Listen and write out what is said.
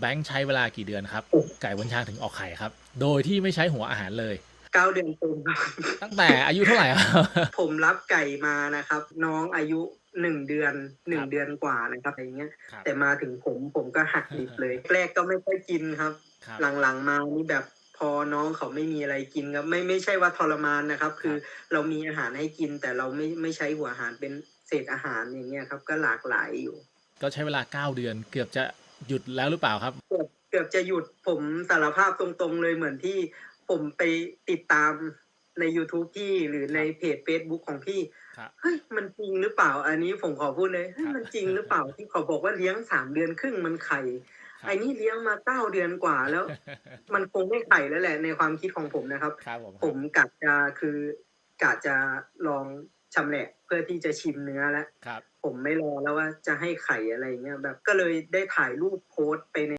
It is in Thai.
แบงค์ใช้เวลากี่เดือนครับโอ้ไก่บนช้างถึงออกไข่ครับ โดยที่ไม่ใช้หัวอาหารเลยเก้าเดือนเต็มครับตั้งแต่อายุเท่าไหร่ครับผมรับไก่มานะครับ น้องอายุหนึ่งเดือนหนึ่คงรับเดือนกว่านะครับอะไรเงี้ยครับแต่มาถึงผมผมก็หักดิบเลย แรกก็ไม่ค่อยกินครับครับ หลังๆมานี่แบบพอน้องเขาไม่มีอะไรกินครับไม่ไม่ใช่ว่าทรมานนะครับ คือเรามีอาหารให้กิน แต่เราไม่ไม่ใช้หัวอาหารเป็นเศษอาหารอย่างเงี้ยครับ ก็หลากหลายอยู่ ก็ใช้เวลา9เดือนเกือบจะ หยุดแล้วหรือเปล่าครับเกือบเกือบจะหยุดผมสารภาพตรงๆเลยเหมือนที่ผมไปติดตามใน YouTube พี่หรือในเพจ Facebook ของพี่ ครับเฮ้ยมันจริงหรือเปล่า อันนี้ผมขอพูดเลยเฮ้ยครับมันจริงหรือเปล่าที่เขาบอกว่าเลี้ยงสามเดือนครึ่งมันไข่ครับไอ้นี่เลี้ยงมาเก้าเดือนกว่าแล้ว มันคงไม่ไข่แล้วแหละในความคิดของผมนะครับ ครับผม ผมกะจะคือกะจะลอง ชำแหละเพื่อที่จะชิมเนื้อแล้วครับผมไม่รอแล้วว่าจะให้ไข่อะไรเงี้ยแบบก็เลยได้ถ่ายรูปโพสต์ไปใน